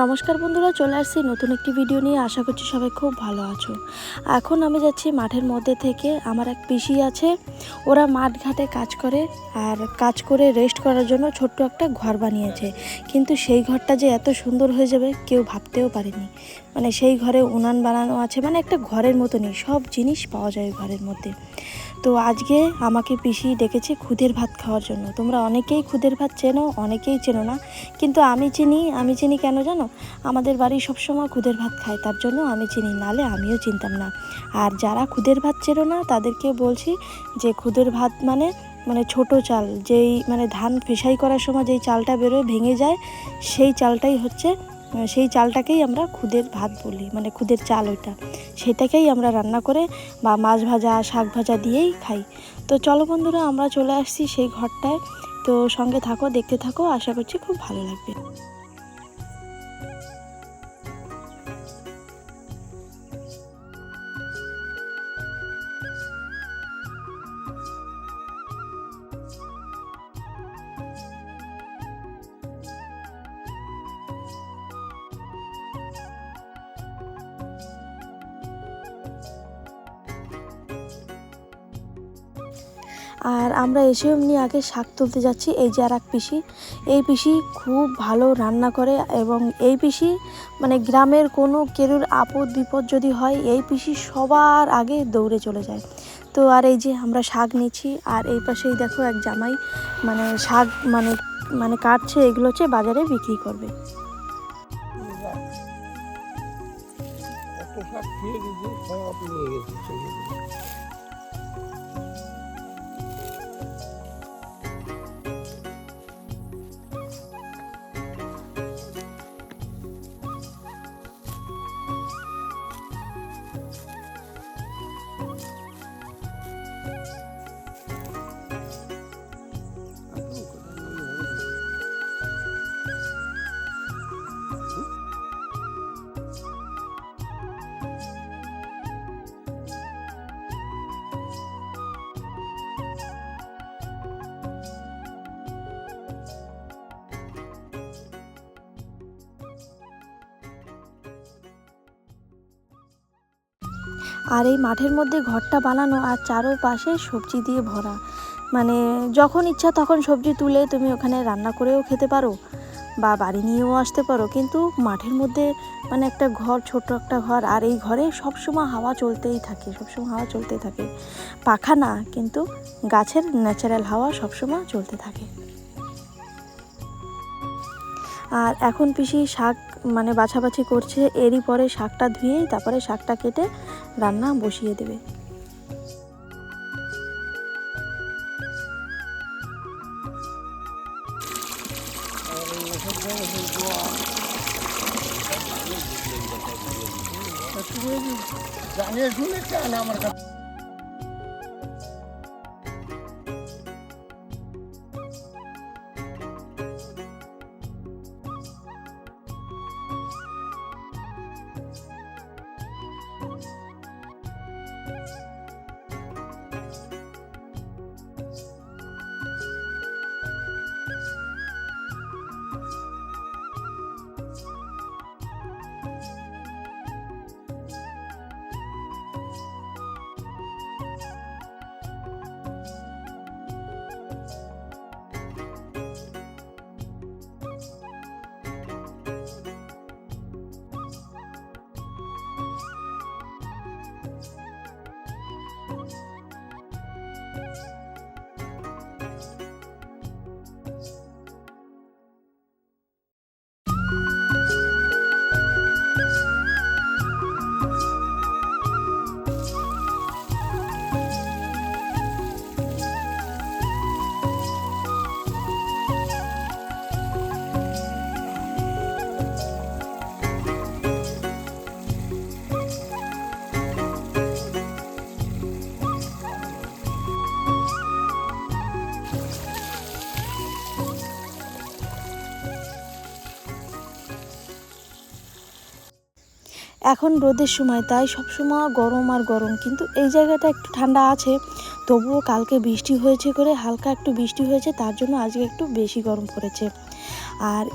নমস্কার বন্ধুরা, চলে আসছি নতুন একটি ভিডিও নিয়ে। আশা করছি সবাই খুব ভালো আছো। এখন আমি যাচ্ছি মাঠের মধ্যে থেকে। আমার এক পিসি আছে, ওরা মাঠ ঘাটে কাজ করে আর কাজ করে রেস্ট করার জন্য ছোট্ট একটা ঘর বানিয়েছে। কিন্তু সেই ঘরটা যে এত সুন্দর হয়ে যাবে কেউ ভাবতেও পারেনি। মানে সেই ঘরে উনান বানানো আছে মানে একটা ঘরের মতনই, সব জিনিস পাওয়া যায় ঘরের মধ্যে। তো আজকে আমাকে পিসি ডেকেছে খুদের ভাত খাওয়ার জন্য। তোমরা অনেকেই খুদের ভাত চেনো, অনেকেই চেনো না। কিন্তু আমি চিনি আমি চিনি কেন জানো? আমাদের বাড়ি সবসময় খুদের ভাত খায়, তার জন্য আমি চিনি, নালে আমিও চিনতাম না। আর যারা খুদের ভাত চেনো না, তাদেরকে বলছি যে খুদের ভাত মানে মানে ছোট চাল, যেই মানে ধান ফেসাই করার সময় যেই চালটা বেরোয়, ভেঙে যায়, সেই চালটাই হচ্ছে সেই চালটাকেই আমরা খুদের ভাত বলি মানে খুদের চাল ওইটা। সেটাকেই আমরা রান্না করে বা মাছ ভাজা, শাক ভাজা দিয়েই খাই। তো চলো বন্ধুরা, আমরা চলে আসছি সেই ঘরটায়। তো সঙ্গে থাকো, দেখতে থাকো, আশা করছি খুব ভালো লাগবে। আর আমরা এসে এমনি আগে শাক তুলতে যাচ্ছি। এই যে আর এক পিসি। এই পিসি খুব ভালো রান্না করে এবং এই পিসি মানে গ্রামের কোনো কেরুর আপদ বিপদ যদি হয়, এই পিসি সবার আগে দৌড়ে চলে যায়। তো আর এই যে আমরা শাক নিচ্ছি আর এই পাশেই দেখো এক জামাই মানে শাক মানে মানে কাটছে, এগুলো হচ্ছে বাজারে বিক্রি করবে। শাক খেয়ে গেছি আর এই মাঠের মধ্যে ঘরটা বানানো আর চারোপাশে সবজি দিয়ে ভরা। মানে যখন ইচ্ছা তখন সবজি তুলে তুমি ওখানে রান্না করেও খেতে পারো বা বাড়ি নিয়েও আসতে পারো। কিন্তু মাঠের মধ্যে মানে একটা ঘর ছোট একটা ঘর আর এই ঘরে সবসময় হাওয়া চলতেই থাকে, সবসময় হাওয়া চলতেই থাকে। পাখা না, কিন্তু গাছের ন্যাচারাল হাওয়া সবসময় চলতে থাকে। আর এখন পিসি শাক মানে বাছাবাছি করছে, এরই পরে শাকটা ধুয়ে তারপরে শাকটা কেটে রান্না বসিয়ে দেবে। এখন রোদের সময়, তাই সবসময় গরম আর গরম। কিন্তু এই জায়গাটা একটু ঠান্ডা আছে, তবুও কালকে বৃষ্টি হয়েছে করে, হালকা একটু বৃষ্টি হয়েছে, তার জন্য আজকে একটু বেশি গরম পড়েছে। আর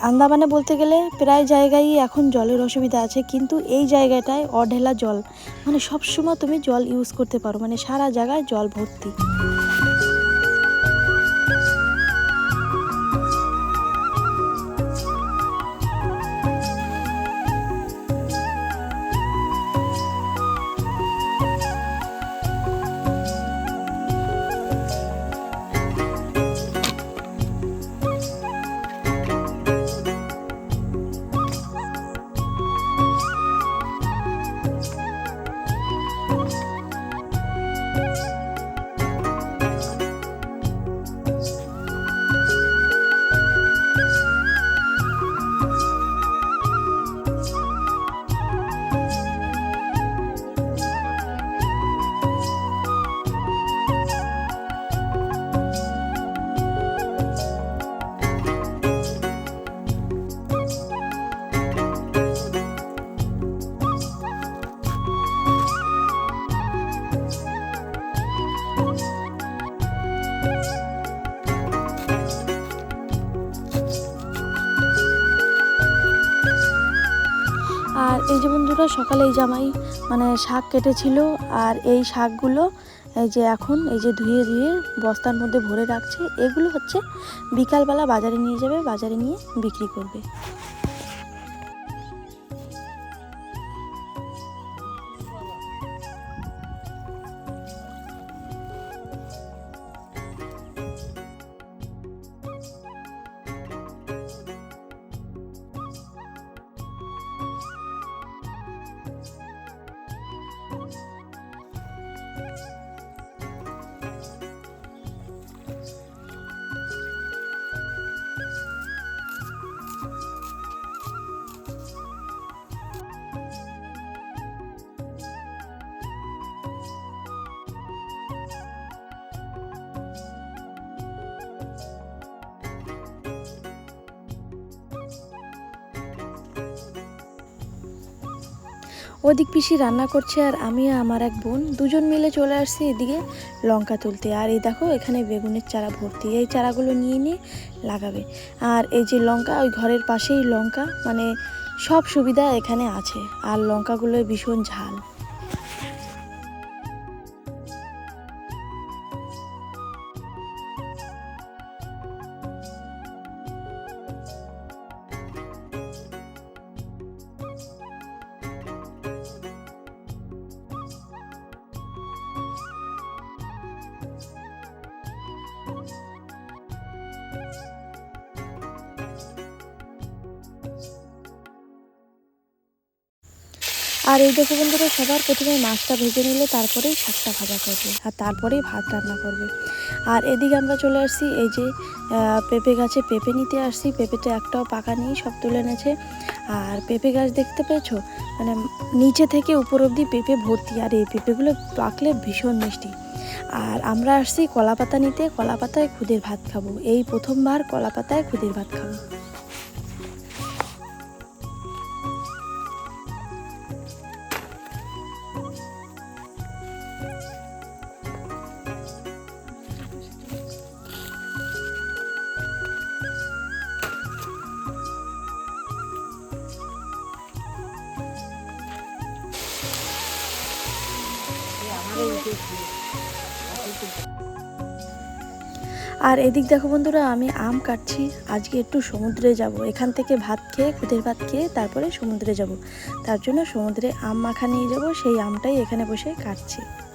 আন্দামানে বলতে গেলে প্রায় জায়গায় এখন জলের অসুবিধা আছে, কিন্তু এই জায়গাটায় অঢেলা জল। মানে সবসময় তুমি জল ইউজ করতে পারো মানে সারা জায়গায় জল ভর্তি। সকালে এই জামাই মানে শাক কেটেছিল আর এই শাকগুলো এই যে এখন, এই যে ধুয়ে ধুয়ে বস্তার মধ্যে ভরে রাখছে, এগুলো হচ্ছে বিকালবেলা বাজারে নিয়ে যাবে, বাজারে নিয়ে বিক্রি করবে। ওদিক পিসি রান্না করছে আর আমি আমার এক বোন দুজন মিলে চলে আসছি এদিকে লঙ্কা তুলতে। আর এই দেখো, এখানে বেগুনের চারা ভর্তি। এই চারাগুলো নিয়ে নিয়ে লাগাবে। আর এই যে লঙ্কা, ওই ঘরের পাশেই লঙ্কা মানে সব সুবিধা এখানে আছে। আর লঙ্কাগুলো ভীষণ ঝাল। আর এই দেখো বন্ধুরা, সবার প্রথমে মাছটা ভেজে নিলে তারপরেই শাকটা ভাজা করবে আর তারপরেই ভাত রান্না করবে। আর এদিকে আমরা চলে আসছি, এই যে পেঁপে গাছে পেঁপে নিতে আসছি। পেঁপেতে একটাও পাকা নেই, সব তুলে এনেছে। আর পেঁপে গাছ দেখতে পেয়েছ? মানে নিচে থেকে উপর অবধি পেঁপে ভর্তি, আর এই পেঁপেগুলো পাকলে ভীষণ মিষ্টি। আর আমরা আসছি কলা পাতা নিতে কলা পাতায় খুদের ভাত খাব। এই প্রথমবার কলা পাতায় খুদের ভাত খাব। আর এদিক দেখো বন্ধুরা, আমি আম কাটছি। আজকে একটু সমুদ্রে যাব। এখান থেকে ভাত খেয়ে খুদের ভাত খেয়ে তারপরে সমুদ্রে যাব। তার জন্য সমুদ্রে আম মাখা নিয়ে যাব। সেই আমটাই এখানে বসে কাটছি।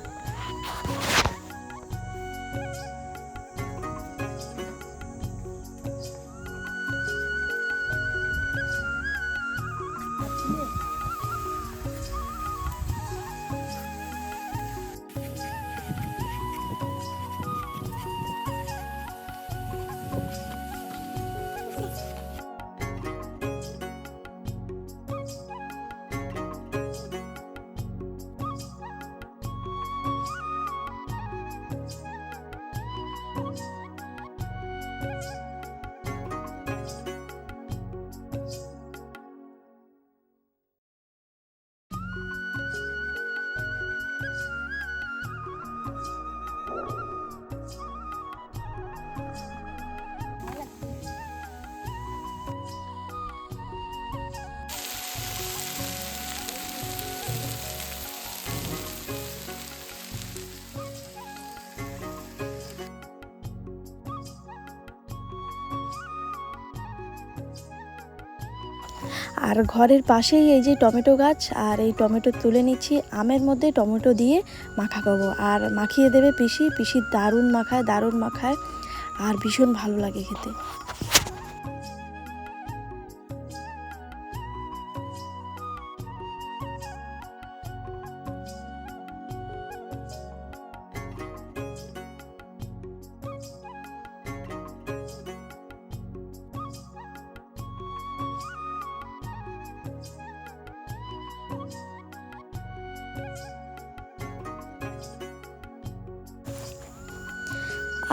আর ঘরের পাশেই এই যে টমেটো গাছ, আর এই টমেটো তুলে নিচ্ছি। আমের মধ্যে টমেটো দিয়ে মাখা খাব আর মাখিয়ে দেবে পিসি পিসি দারুণ মাখায় দারুণ মাখায়। আর ভীষণ ভালো লাগে খেতে।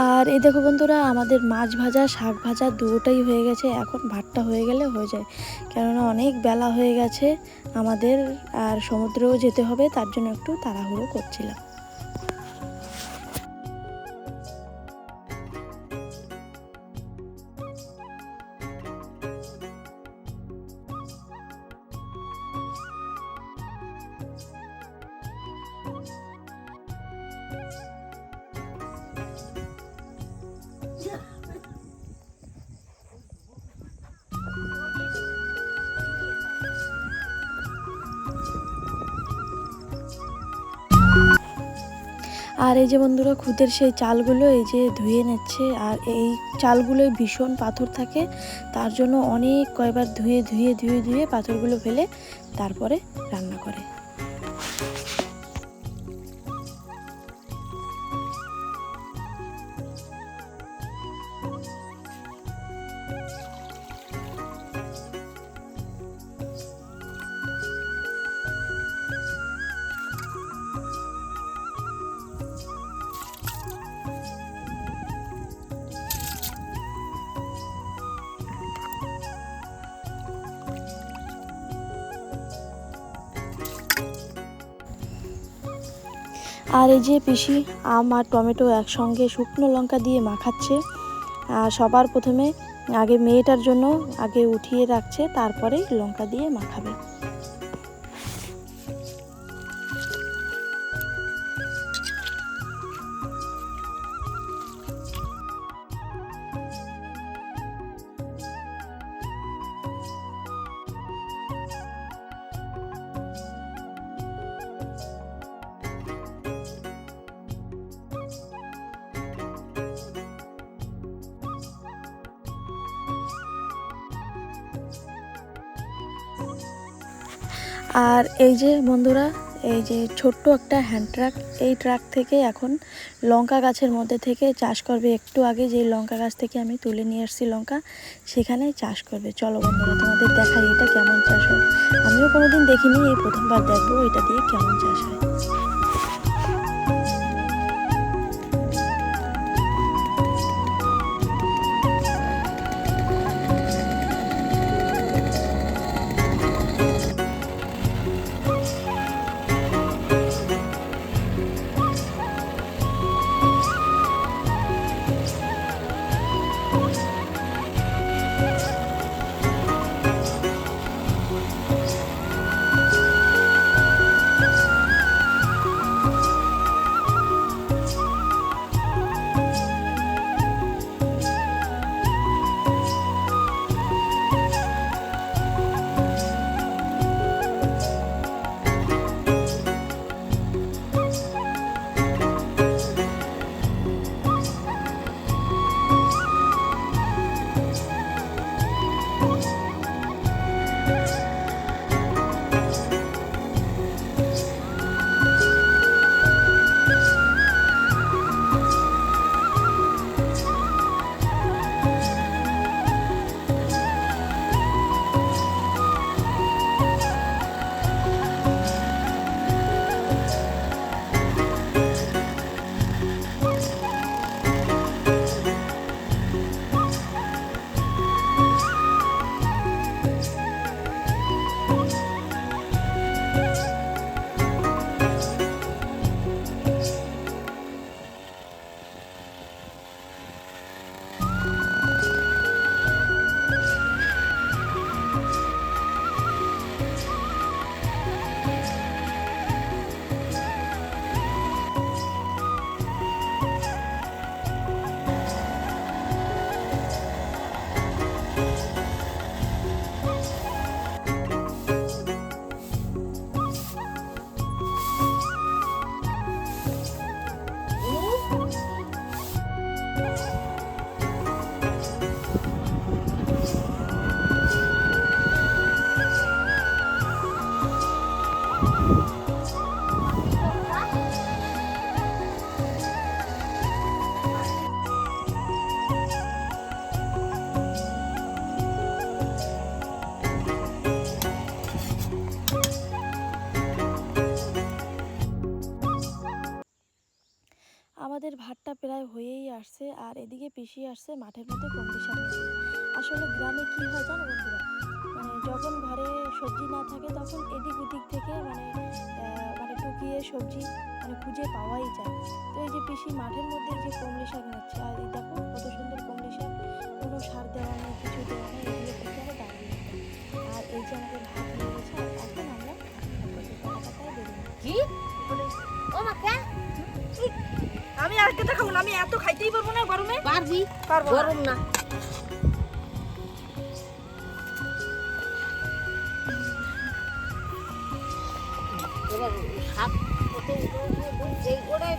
আর এই দেখো বন্ধুরা, আমাদের মাছ ভাজা, শাক ভাজা দুটোই হয়ে গেছে। এখন ভাতটা হয়ে গেলে হয়ে যায়। কেননা অনেক বেলা হয়ে গেছে আমাদের, আর সমুদ্রেও যেতে হবে, তার জন্য একটু তাড়াহুড়ো করছিলাম। আর এই যে বন্ধুরা খুদের সেই চালগুলো এই যে ধুয়ে নিচ্ছে, আর এই চালগুলোয় ভীষণ পাথর থাকে, তার জন্য অনেক কয়বার ধুয়ে ধুয়ে ধুয়ে ধুয়ে পাথরগুলো ফেলে তারপরে রান্না করে। আর এই যে পিসি, আম আর টমেটো একসঙ্গে শুকনো লঙ্কা দিয়ে মাখাচ্ছে। সবার প্রথমে আগে মেয়েটার জন্য আগে উঠিয়ে রাখছে তারপরে লঙ্কা দিয়ে মাখাবে। আর এই যে বন্ধুরা, এই যে ছোট্ট একটা হ্যান্ড ট্রাক এই ট্রাক থেকে এখন লঙ্কা গাছের মধ্যে থেকে চাষ করবে। একটু আগে যে লঙ্কা গাছ থেকে আমি তুলে নিয়ে আসছি লঙ্কা সেখানে চাষ করবে। চলো বন্ধুরা, তোমাদের দেখাই এটা কেমন চাষ হয়। আমিও কোনোদিন দেখিনি, এই প্রথমবার দেখব, এটা দিয়ে কেমন চাষ হয়। আমাদের ভাতটা প্রায় হয়েই আসছে আর এদিকে পিছিয়ে আসছে মাঠের মধ্যে কমলি শাক আসলে গ্রামে কি হয় জানো বন্ধুরা? মানে যখন ঘরে সবজি না থাকে তখন এদিক ওদিক থেকে মানে মানে টুকিয়ে সবজি মানে খুঁজে পাওয়াই যায়। তো এই যে পিসি মাঠের মধ্যে যে কমলি শাক নিচ্ছে, আর এই দেখো কত সুন্দর কমলি শাক। কোনো সার দেওয়া নেই কিছু দেওয়া নেই, এগুলো করতে হবে দাঁড়িয়ে আর এই যে আমাদের ভাত হয়ে এখন আমরা কি? ও মা, কে? আমি আর কেটে খাব না আমি এত খাইতেই পারব না গরমে। পারবি পারব গরম না। এবার দুধ গোড়ায়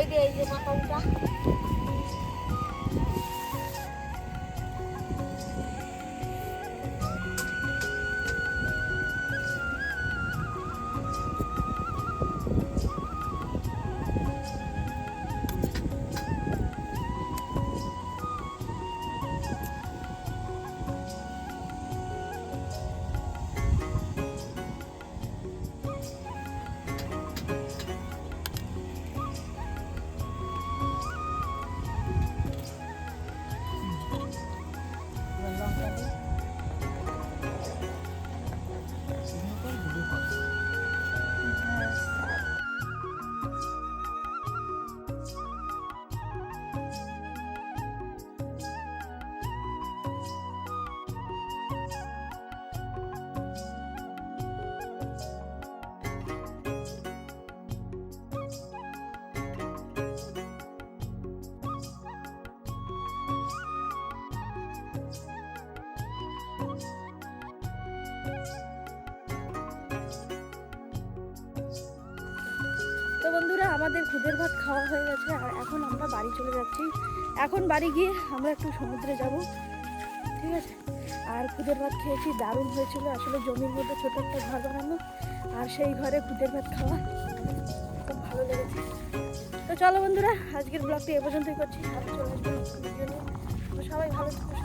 এই যে এই যে মাথা উঠা বন্ধুরা, আমাদের খুদের ভাত খাওয়া হয়ে গেছে, আর এখন আমরা বাড়ি চলে যাচ্ছি। এখন বাড়ি গিয়ে আমরা একটু সমুদ্রে যাব, ঠিক আছে? আর খুদের ভাত খেয়েছি, দারুণ হয়েছিল। আসলে জমির মধ্যে ছোট একটা ঘর বানানো, আর সেই ঘরে খুদের ভাত খাওয়া খুব ভালো লেগেছে। তো চলো বন্ধুরা, আজকের ব্লগটি এ পর্যন্তই করছি। আর সবাই ভালো থাকো থাকো।